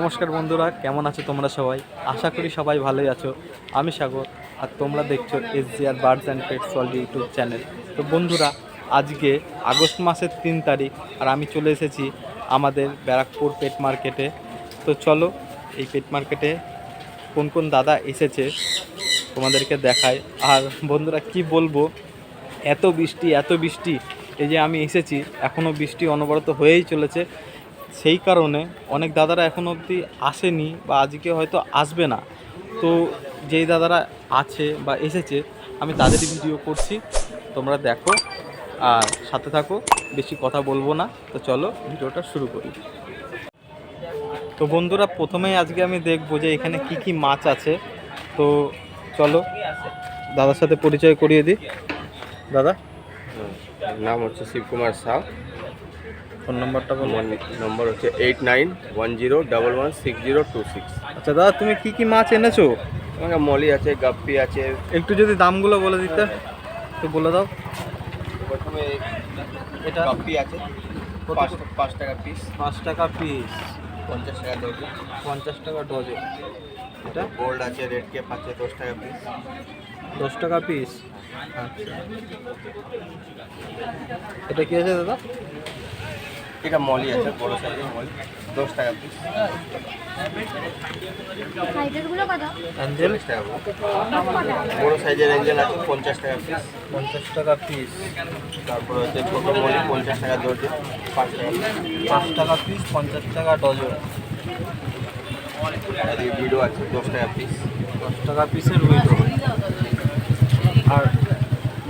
নমস্কার বন্ধুরা, কেমন আছো তোমরা সবাই? আশা করি সবাই ভালোই আছো। আমি সাগর, আর তোমরা দেখছ S G R birds and pets world YouTube channel তো বন্ধুরা, আজকে আগস্ট মাসের তিন তারিখ, আর আমি চলে এসেছি আমাদের ব্যারাকপুর পেট মার্কেটে তো চলো, এই পেট মার্কেটে কোন কোন দাদা এসেছে, তোমাদেরকে দেখায় আর বন্ধুরা, কি বলব, এত বৃষ্টি এত বৃষ্টি, এই যে আমি এসেছি এখনও বৃষ্টি অনবরত হয়েই চলেছে। সেই কারণে অনেক দাদারা এখন অবধি আসেনি বা আজকে হয়তো আসবে না। তো যেই দাদারা আছে বা এসেছে, আমি তাদেরই ভিডিও করছি। তোমরা দেখো আর সাথে থাকো, বেশি কথা বলব না। তো চলো ভিডিওটা শুরু করি। তো বন্ধুরা, প্রথমেই আজকে আমি দেখব যে এখানে কি কি মাছ আছে। তো চলো দাদার সাথে পরিচয় করিয়ে দিই। দাদা? নাম হচ্ছে শিবকুমার সাউ। ফোন নাম্বারটা বলো। নম্বর হচ্ছে eight nine one zero double one six zero two six. আচ্ছা দাদা তুমি কি কি মাছ এনেছো? আমাকে মলি আছে গাপ্পি আছে। একটু যদি দামগুলো বলে দিতে একটু বলে দাও। প্রথমে এটা গাপ্পি আছে পাঁচ পাঁচ টাকা পিস পাঁচ টাকা পিস পঞ্চাশ টাকা ডজন পঞ্চাশ টাকা ডজন এটা? গোল্ড আছে রেড কেপ আছে দশ টাকা পিস দশ টাকা পিস আচ্ছা। এটা কি আছে দাদা? এটা মলি আছে বড় সাইজের মলি। দশ টাকা পিস অ্যাঞ্জেল টাকা বড়। সাইজের অ্যাঞ্জেল আছে পঞ্চাশ টাকা পিস পঞ্চাশ টাকা পিস তারপর হচ্ছে ছোটো মলি পঞ্চাশ টাকা ডজন পাঁচ টাকা পাঁচ টাকা পিস পঞ্চাশ টাকা ডজন আর এই ভিডিও আছে দশ টাকা পিস দশ টাকা পিসের উইডো আর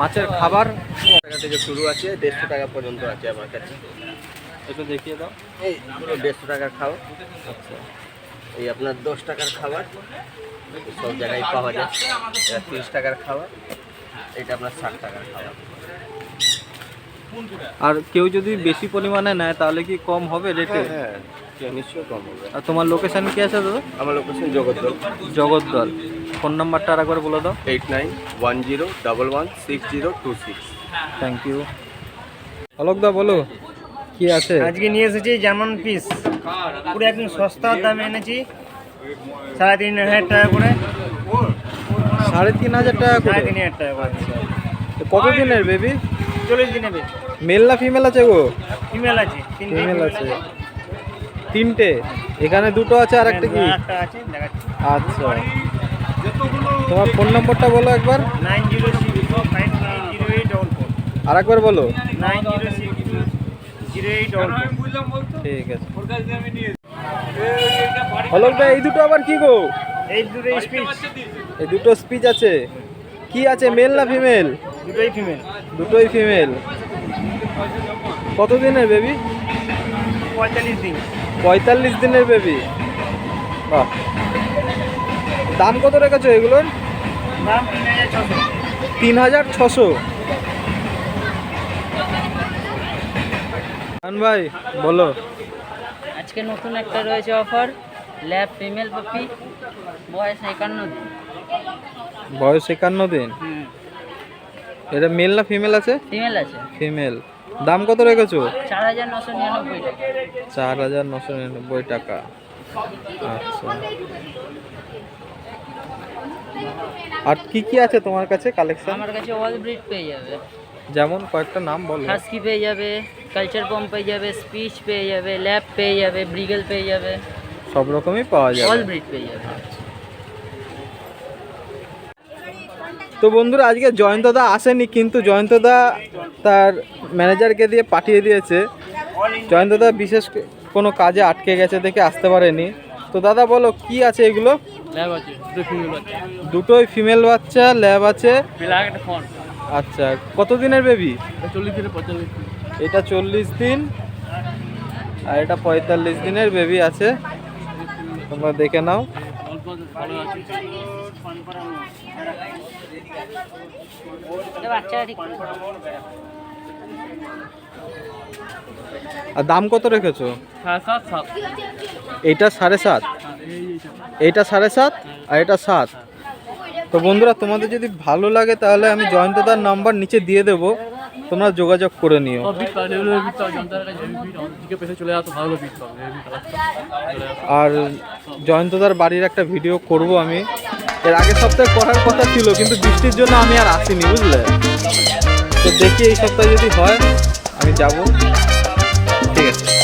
মাছের খাবার? টাকা থেকে শুরু আছে দেড়শো টাকা পর্যন্ত আছে আমার কাছে। একটু দেখিয়ে দাও। এই দেড়শো টাকার খাবার। আচ্ছা। এই আপনার দশ টাকার খাবার। সব জায়গায় পাওয়া যায়। এটা তিরিশ টাকার খাবার। এটা আপনার ষাট টাকার খাবার। আর কেউ যদি বেশি পরিমাণে নেয় তাহলে কি কম হবে রেটে হ্যাঁ নিশ্চয়ই কম হবে। আর তোমার লোকেশন কি আছে দাদা? আমার লোকেশন জগদ্দল। জগদ্দল। ফোন নাম্বারটা আর একবার বলে দাও। Eight nine one zero double one six zero two six. Thank you অলোকদা বলো। কি আছে? আজকে নিয়ে এসেছি জার্মান পিস। পুরো একদম সস্তার দামে এনেছি। সাড়ে তিন হাজার টাকা করে। সাড়ে তিন হাজার টাকা সাড়ে করে তিন হাজার টাকা করে। কত দিনের বেবি চল্লিশ দিনে বেশ মেল না ফিমেল আছে গো? ফিমেল আছে ফিমেল আছে। তিনটে? এখানে দুটো আছে আর একটা কি আছে আচ্ছা। তোমার ফোন নম্বরটা বলো একবার। Nine zero six five nine zero eight double four. আর একবার বলো। নাইন জিরো সিক্স ঠিক আছে। এই দুটো আবার কি গো? এই দুটো স্পিচ এই দুটো স্পিচ আছে। কি আছে মেল না ফিমেল দুটোই ফিমেল দুটোই ফিমেল কত দিনের বেবি পঁয়তাল্লিশ দিন। পঁয়তাল্লিশ দিনের বেবি বাহ। দাম কত রেখেছো এগুলোর? দাম তিন হাজার ছশো তিন হাজার ছশো ভাই বলো। আজকে নতুন একটা রয়েছে অফার ল্যাব ফিমেল পপি বয়স একান্ন দিন। বয়স একান্ন দিন? এটা মেল না ফিমেল আছে? ফিমেল আছে। ফিমেল দাম কত রেখেছো? চার হাজার নশো নিরানব্বই টাকা। চার হাজার নশো নিরানব্বই টাকা। আচ্ছা। আর কি কি আছে তোমার কাছে কালেকশন আমার কাছে অল ব্রিড পেয়ে যাবে। যেমন কয়েকটা নাম বলো। হাস্কি পেয়ে যাবে কালচার পম্প পেয়ে যাবে স্পিচ পেয়ে যাবে ল্যাব পেয়ে যাবে ব্রিগেল পেয়ে যাবে। সব রকমই পাওয়া অল যাবে ব্রিড পেয়ে যাবে। তো বন্ধুরা আজকে জয়ন্তদা আসেনি কিন্তু জয়ন্তদা তার ম্যানেজারকে দিয়ে পাঠিয়ে দিয়েছে। জয়ন্তদা বিশেষ কোনো কাজে আটকে গেছে দেখে আসতে পারেনি। তো দাদা বলো কি আছে এগুলো? দুটোই ফিমেল বাচ্চা ল্যাব আছে। আচ্ছা কত দিনের বেবি চল্লিশ দিনে পঁয়তাল্লিশ এটা চল্লিশ দিন, আর এটা পঁয়তাল্লিশ দিনের বেবি আছে। তোমরা দেখে নাও। আর দাম কত রেখেছো? এইটা সাড়ে সাত। এইটা সাড়ে সাত, আর এটা সাত। তো বন্ধুরা, তোমাদের যদি ভালো লাগে, তাহলে আমি জয়ন্তদার নাম্বার নিচে দিয়ে দেবো। তোমরা যোগাযোগ করে নিও। আর জয়ন্তদার বাড়ির একটা ভিডিও করব আমি। এর আগের সপ্তাহে করার কথা ছিল কিন্তু বৃষ্টির জন্য আমি আর আসিনি বুঝলে? তো দেখি এই সপ্তাহে যদি হয় আমি যাব। ঠিক আছে।